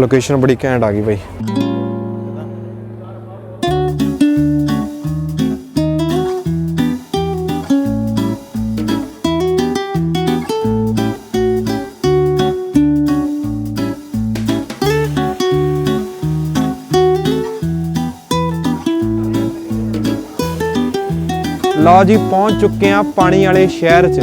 Location ਬੜੀ ਘੈਂਟ ਆ ਗਈ ਬਾਈ। ਲਓ ਜੀ, ਪਹੁੰਚ ਚੁੱਕੇ ਆ ਪਾਣੀ ਵਾਲੇ ਸ਼ਹਿਰ 'ਚ।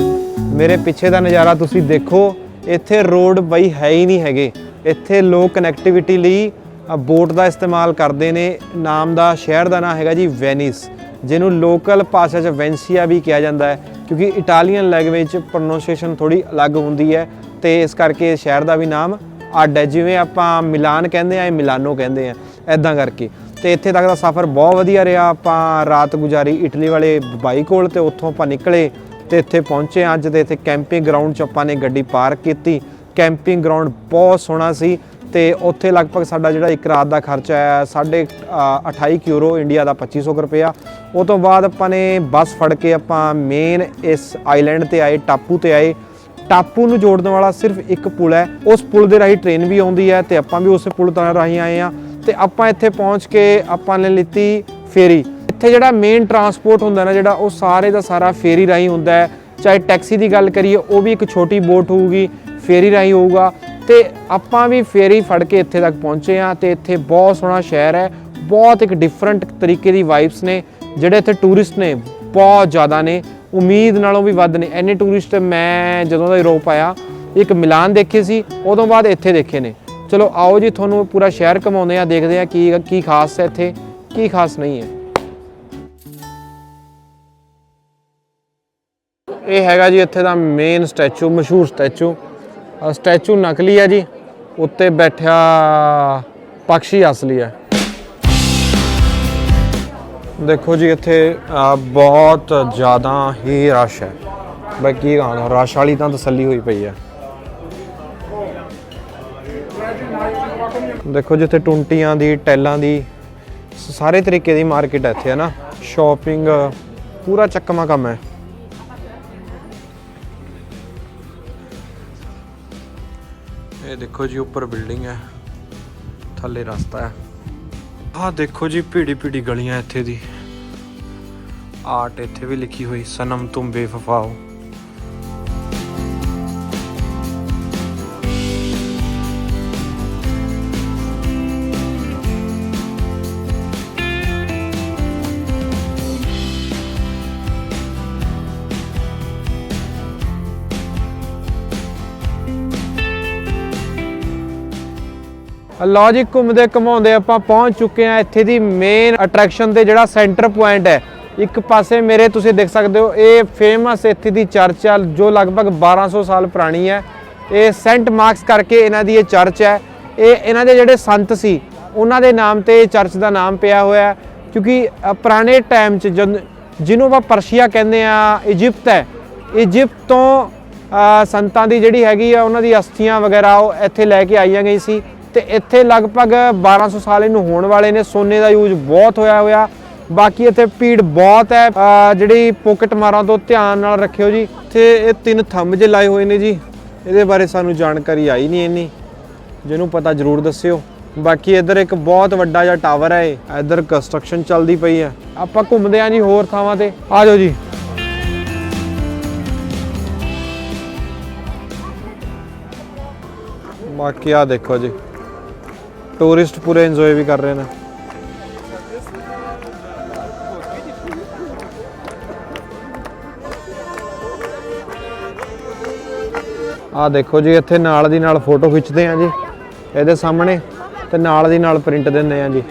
ਮੇਰੇ ਪਿੱਛੇ ਦਾ ਨਜ਼ਾਰਾ ਤੁਸੀਂ ਦੇਖੋ, ਇੱਥੇ ਰੋਡ ਬਈ ਹੈ ਹੀ ਨਹੀਂ ਹੈਗੇ। ਇੱਥੇ ਲੋਕ ਕਨੈਕਟੀਵਿਟੀ ਲਈ ਬੋਟ ਦਾ ਇਸਤੇਮਾਲ ਕਰਦੇ ਨੇ। ਨਾਮ ਦਾ ਸ਼ਹਿਰ ਦਾ ਨਾਮ ਹੈਗਾ ਜੀ ਵੈਨਿਸ ਜਿਹਨੂੰ ਲੋਕਲ ਭਾਸ਼ਾ 'ਚ ਵੈਂਸੀਆ ਵੀ ਕਿਹਾ ਜਾਂਦਾ ਹੈ, ਕਿਉਂਕਿ ਇਟਾਲੀਅਨ ਲੈਂਗੁਏਜ 'ਚ ਪ੍ਰੋਨਾਂਸੀਏਸ਼ਨ ਥੋੜੀ ਅਲੱਗ ਹੁੰਦੀ ਹੈ ਤੇ ਇਸ ਕਰਕੇ ਸ਼ਹਿਰ ਦਾ ਵੀ ਨਾਮ ਅੱਡ ਹੈ। ਜਿਵੇਂ ਆਪਾਂ ਮਿਲਾਨ ਕਹਿੰਦੇ ਆ ਮਿਲਾਨੋ ਕਹਿੰਦੇ ਆ ਐਦਾਂ ਕਰਕੇ। ਤੇ ਇੱਥੇ ਤੱਕ ਦਾ ਸਫ਼ਰ ਬਹੁਤ ਵਧੀਆ ਰਿਹਾ। ਆਪਾਂ ਰਾਤ ਗੁਜ਼ਾਰੀ ਇਟਲੀ ਵਾਲੇ ਬਾਈ ਕੋਲ ਤੇ ਉੱਥੋਂ ਆਪਾਂ ਨਿਕਲੇ ਤੇ ਇੱਥੇ ਪਹੁੰਚੇ ਅੱਜ ਤੇ ਇੱਥੇ ਕੈਂਪਿੰਗ ਗਰਾਊਂਡ 'ਚ ਆਪਾਂ ਨੇ ਗੱਡੀ ਪਾਰਕ ਕੀਤੀ। ਕੈਂਪਿੰਗ ਗਰਾਊਂਡ ਬਹੁਤ ਸੋਹਣਾ ਸੀ ਤੇ ਉੱਥੇ ਲਗਭਗ ਸਾਡਾ ਜਿਹੜਾ ਇੱਕ ਰਾਤ ਦਾ ਖਰਚਾ ਆਇਆ ਸਾਢੇ ਅ, 28 ਯੂਰੋ ਇੰਡੀਆ ਦਾ 2500 ਕੁ ਰੁਪਇਆ। ਉਹ ਤੋਂ ਬਾਅਦ ਆਪਾਂ ਨੇ ਬੱਸ ਫੜ ਕੇ ਆਪਾਂ ਮੇਨ ਇਸ ਆਈਲੈਂਡ ਤੇ ਆਏ ਟਾਪੂ ਤੇ ਆਏ। ਟਾਪੂ ਨੂੰ ਜੋੜਨ ਵਾਲਾ ਸਿਰਫ ਇੱਕ ਪੁਲ ਹੈ। ਉਸ ਪੁਲ ਦੇ ਰਾਹੀਂ ਟ੍ਰੇਨ ਵੀ ਆਉਂਦੀ ਹੈ ਤੇ ਆਪਾਂ ਵੀ ਉਸੇ ਪੁਲ ਤੋਂ ਰਾਹੀਂ ਆਏ ਆ ਤੇ ਆਪਾਂ ਇੱਥੇ ਪਹੁੰਚ ਕੇ ਆਪਾਂ ਨੇ ਲਿੱਤੀ ਫੇਰੀ। ਇੱਥੇ ਜਿਹੜਾ ਮੇਨ ਟਰਾਂਸਪੋਰਟ ਹੁੰਦਾ ਨਾ ਜਿਹੜਾ ਉਹ ਸਾਰੇ ਦਾ ਸਾਰਾ ਫੇਰੀ ਰਾਹੀਂ ਹੁੰਦਾ ਹੈ। ਚਾਹੇ ਟੈਕਸੀ ਦੀ ਗੱਲ ਕਰੀਏ ਉਹ ਵੀ ਇੱਕ ਛੋਟੀ ਬੋਟ ਹੋਊਗੀ। ਫੇਰੀ ਰਾਹੀਂ ਹੋਊਗਾ ਤੇ ਆਪਾਂ ਵੀ ਫੇਰੀ ਫੜ ਕੇ ਇੱਥੇ ਤੱਕ ਪਹੁੰਚੇ ਆ ਤੇ ਇੱਥੇ ਬਹੁਤ ਸੋਹਣਾ ਸ਼ਹਿਰ ਹੈ, ਬਹੁਤ ਇੱਕ ਡਿਫਰੈਂਟ ਤਰੀਕੇ ਦੀ ਵਾਈਬਸ ਨੇ, ਜਿਹੜੇ ਇੱਥੇ ਟੂਰਿਸਟ ਨੇ ਬਹੁਤ ਜ਼ਿਆਦਾ ਨੇ, ਉਮੀਦ ਨਾਲੋਂ ਵੀ ਵੱਧ ਨੇ। ਐਨੇ ਟੂਰਿਸਟ ਮੈਂ ਜਦੋਂ ਦਾ ਯੂਰਪ ਆਇਆ, ਇੱਕ ਮਿਲਾਨ ਦੇਖੇ ਸੀ, ਉਦੋਂ ਬਾਅਦ ਇੱਥੇ ਦੇਖੇ ਨੇ। ਚਲੋ ਆਓ ਜੀ, ਤੁਹਾਨੂੰ ਪੂਰਾ ਸ਼ਹਿਰ ਘਮਾਉਂਦੇ ਆ ਦੇਖਦੇ ਆ ਕੀ ਕੀ ਖਾਸ ਹੈ ਇੱਥੇ, ਕੀ ਖਾਸ ਨਹੀਂ ਹੈ। ਇਹ ਹੈਗਾ ਜੀ ਇੱਥੇ ਦਾ ਮੇਨ ਸਟੈਚੂ ਮਸ਼ਹੂਰ ਸਟੈਚੂ ਸਟੈਚੂ ਨਕਲੀ ਹੈ ਜੀ, ਉੱਤੇ ਬੈਠਿਆ ਪੰਛੀ ਅਸਲੀ ਹੈ ਦੇਖੋ ਜੀ, ਇੱਥੇ ਬਹੁਤ ਜ਼ਿਆਦਾ ਹੀ ਰਸ਼ ਹੈ। ਬਈ ਕੀ ਕਹਾਂ ਰਸ਼ ਵਾਲੀ ਤਾਂ ਤਸੱਲੀ ਹੋਈ ਪਈ ਹੈ ਦੇਖੋ ਜਿੱਥੇ ਟੁੰਟੀਆਂ ਦੀ, ਟੈਲਾਂ ਦੀ ਸਾਰੇ ਤਰੀਕੇ ਦੀ ਮਾਰਕੀਟ ਹੈ ਇੱਥੇ ਹੈ ਨਾ ਸ਼ਾਪਿੰਗ, ਪੂਰਾ ਚੱਕਮਾ ਕੰਮ ਹੈ। ਇਹ ਦੇਖੋ ਜੀ ਉੱਪਰ ਬਿਲਡਿੰਗ ਹੈ। ਥੱਲੇ ਰਸਤਾ ਹੈ। ਆਹ ਦੇਖੋ ਜੀ ਭੀੜੀ ਭੀੜੀ ਗਲੀਆਂ ਇੱਥੇ ਦੀ। ਆਰਟ ਇੱਥੇ ਵੀ ਲਿਖੀ ਹੋਈ, ਸਨਮ ਤੁਮ ਬੇਵਫਾ ਲਓ ਜੀ ਘੁੰਮਦੇ ਘਮਾਉਂਦੇ ਆਪਾਂ ਪਹੁੰਚ ਚੁੱਕੇ ਆ ਇੱਥੇ ਦੀ ਮੇਨ ਅਟਰੈਕਸ਼ਨ ਤੇ ਜਿਹੜਾ ਸੈਂਟਰ ਪੁਆਇੰਟ ਹੈ। ਇੱਕ ਪਾਸੇ ਮੇਰੇ ਤੁਸੀਂ ਦੇਖ ਸਕਦੇ ਹੋ, ਇਹ ਫੇਮਸ ਇੱਥੇ ਦੀ ਚਰਚ ਹੈ ਜੋ ਲਗਭਗ 1200 ਸਾਲ ਪੁਰਾਣੀ ਹੈ। ਇਹ ਸੈਂਟ ਮਾਰਕਸ ਕਰਕੇ ਇਹਨਾਂ ਦੀ ਇਹ ਚਰਚ ਹੈ। ਇਹ ਇਹਨਾਂ ਦੇ ਜਿਹੜੇ ਸੰਤ ਸੀ, ਉਹਨਾਂ ਦੇ ਨਾਮ ਤੇ ਇਹ ਚਰਚ ਦਾ ਨਾਮ ਪਿਆ ਹੋਇਆ ਕਿਉਂਕਿ ਪੁਰਾਣੇ ਟਾਈਮ 'ਚ ਜਦ ਜਿਹਨੂੰ ਆਪਾਂ ਪਰਸ਼ੀਆ ਕਹਿੰਦੇ ਆ ਇਜਿਪਟ ਹੈ। ਇਜਿਪਟ ਤੋਂ ਸੰਤਾਂ ਦੀ ਜਿਹੜੀ ਹੈਗੀ ਆ, ਉਹਨਾਂ ਦੀ ਅਸਥੀਆਂ ਵਗੈਰਾ ਉਹ ਇੱਥੇ ਲੈ ਕੇ ਆਈਆਂ ਗਈ ਸੀ। ਤੇ ਇੱਥੇ ਲਗਭਗ 1200 ਸਾਲ ਇਹਨੂੰ ਹੋਣ ਵਾਲੇ ਨੇ। ਸੋਨੇ ਦਾ ਯੂਜ਼ ਬਹੁਤ ਹੋਇਆ ਹੋਇਆ। ਬਾਕੀ ਇੱਥੇ ਭੀੜ ਬਹੁਤ ਹੈ। ਜਿਹੜੀ ਪੋਕਟ ਮਾਰਾਂ ਤੋਂ ਧਿਆਨ ਨਾਲ ਰੱਖਿਓ ਜੀ। ਇੱਥੇ ਇਹ ਤਿੰਨ ਥੰਬ ਜੇ ਲਾਏ ਹੋਏ ਨੇ ਜੀ। ਇਹਦੇ ਬਾਰੇ ਸਾਨੂੰ ਜਾਣਕਾਰੀ ਆਈ ਨਹੀਂ ਇੰਨੀ। ਜਿਹਨੂੰ ਪਤਾ ਜਰੂਰ ਦੱਸਿਓ। ਬਾਕੀ ਇੱਧਰ ਇੱਕ ਬਹੁਤ ਵੱਡਾ ਜਿਹਾ ਟਾਵਰ ਹੈ ਇਹ। ਇੱਧਰ ਕੰਸਟਰਕਸ਼ਨ ਚੱਲਦੀ ਪਈ ਹੈ। ਆਪਾਂ ਘੁੰਮਦੇ ਆਂ ਜੀ ਹੋਰ ਥਾਵਾਂ ਤੇ। ਆ ਜਾਓ ਜੀ। ਬਾਕੀ ਆ ਦੇਖੋ ਜੀ। ਟੂਰਿਸਟ ਪੂਰੇ ਇੰਜੋਏ ਵੀ ਕਰ ਰਹੇ ਨੇ। ਆ ਦੇਖੋ ਜੀ, ਇੱਥੇ ਨਾਲ ਦੀ ਨਾਲ ਫੋਟੋ ਖਿੱਚਦੇ ਆ ਜੀ। ਇਹਦੇ ਸਾਹਮਣੇ ਤੇ ਨਾਲ ਦੀ ਨਾਲ ਪ੍ਰਿੰਟ ਦਿੰਦੇ ਆ ਜੀ।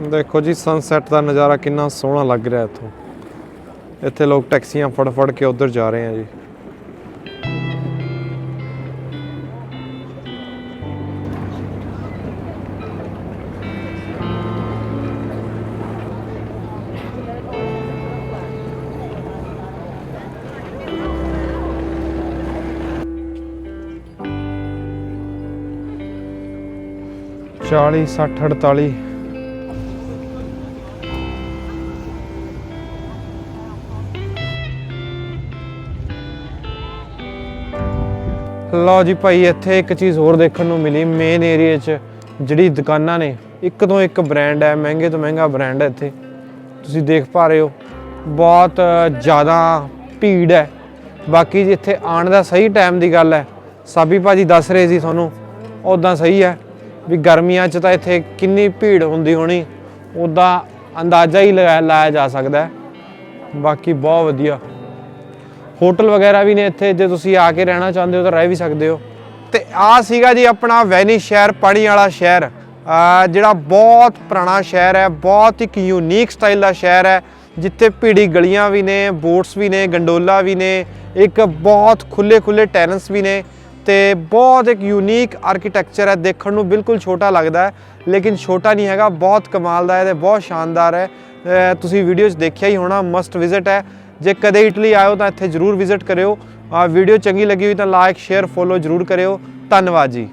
ਦੇਖੋ ਜੀ ਸਨਸੈਟ ਦਾ ਨਜ਼ਾਰਾ ਕਿੰਨਾ ਸੋਹਣਾ ਲੱਗ ਰਿਹਾ ਇੱਥੋਂ। ਇੱਥੇ ਲੋਕ ਟੈਕਸੀਆਂ ਫੜ ਫੜ ਕੇ ਉਧਰ ਜਾ ਰਹੇ ਆ ਜੀ। 40 60 48 ਲਓ ਜੀ ਭਾਈ, ਇੱਥੇ ਇੱਕ ਚੀਜ਼ ਹੋਰ ਦੇਖਣ ਨੂੰ ਮਿਲੀ ਮੇਨ ਏਰੀਆ 'ਚ ਜਿਹੜੀ ਦੁਕਾਨਾਂ ਨੇ, ਇੱਕ ਤੋਂ ਇੱਕ ਬ੍ਰਾਂਡ ਹੈ, ਮਹਿੰਗੇ ਤੋਂ ਮਹਿੰਗਾ ਬ੍ਰਾਂਡ ਹੈ ਇੱਥੇ। ਤੁਸੀਂ ਦੇਖ ਪਾ ਰਹੇ ਹੋ, ਬਹੁਤ ਜ਼ਿਆਦਾ ਭੀੜ ਹੈ। ਬਾਕੀ ਜੀ ਇੱਥੇ ਆਉਣ ਦਾ ਸਹੀ ਟਾਈਮ ਦੀ ਗੱਲ ਹੈ, ਸਾਬੀ ਭਾਜੀ ਦੱਸ ਰਹੇ ਸੀ ਤੁਹਾਨੂੰ ਉਦਾਂ ਸਹੀ ਹੈ ਵੀ ਗਰਮੀਆਂ 'ਚ ਤਾਂ ਇੱਥੇ ਕਿੰਨੀ ਭੀੜ ਹੁੰਦੀ ਹੋਣੀ ਉਦਾਂ ਅੰਦਾਜ਼ਾ ਹੀ ਲਗਾਇਆ ਲਾਇਆ ਜਾ ਸਕਦਾ ਬਾਕੀ ਬਹੁਤ ਵਧੀਆ। ਹੋਟਲ ਵਗੈਰਾ ਵੀ ਨੇ ਇੱਥੇ, ਜੇ ਤੁਸੀਂ ਆ ਕੇ ਰਹਿਣਾ ਚਾਹੁੰਦੇ ਹੋ ਤਾਂ ਰਹਿ ਵੀ ਸਕਦੇ ਹੋ। ਤੇ ਆ ਸੀਗਾ ਜੀ ਆਪਣਾ ਵੈਨਿਸ ਸ਼ਹਿਰ, ਪਾਣੀ ਵਾਲਾ ਸ਼ਹਿਰ। ਜਿਹੜਾ ਬਹੁਤ ਪੁਰਾਣਾ ਸ਼ਹਿਰ ਹੈ, ਬਹੁਤ ਇੱਕ ਯੂਨੀਕ ਸਟਾਈਲ ਦਾ ਸ਼ਹਿਰ ਹੈ, ਜਿੱਥੇ ਭੀੜੀ ਗਲੀਆਂ ਵੀ ਨੇ, ਬੋਟਸ ਵੀ ਨੇ, ਗੰਡੋਲਾ ਵੀ ਨੇ, ਇੱਕ ਬਹੁਤ ਖੁੱਲੇ ਖੁੱਲੇ ਟੈਰੈਂਸ ਵੀ ਨੇ ਤੇ ਬਹੁਤ ਇੱਕ ਯੂਨੀਕ ਆਰਕੀਟੈਕਚਰ ਹੈ। ਦੇਖਣ ਨੂੰ ਬਿਲਕੁਲ ਛੋਟਾ ਲੱਗਦਾ ਹੈ, ਲੇਕਿਨ ਛੋਟਾ ਨਹੀਂ ਹੈਗਾ, ਬਹੁਤ ਕਮਾਲ ਦਾ ਹੈ ਤੇ ਬਹੁਤ ਸ਼ਾਨਦਾਰ ਹੈ। ਤੁਸੀਂ ਵੀਡੀਓ 'ਚ ਦੇਖਿਆ ਹੀ ਹੋਣਾ ਮਸਟ ਵਿਜ਼ਿਟ ਹੈ। ਜੇ ਕਦੇ ਇਟਲੀ ਆਇਓ ਤਾਂ ਇੱਥੇ ਜਰੂਰ ਵਿਜ਼ਿਟ ਕਰਿਓ। ਆ ਵੀਡੀਓ ਚੰਗੀ ਲੱਗੀ ਹੋਈ ਤਾਂ ਲਾਈਕ ਸ਼ੇਅਰ ਫੋਲੋ ਜਰੂਰ ਕਰਿਓ। ਧੰਨਵਾਦ ਜੀ।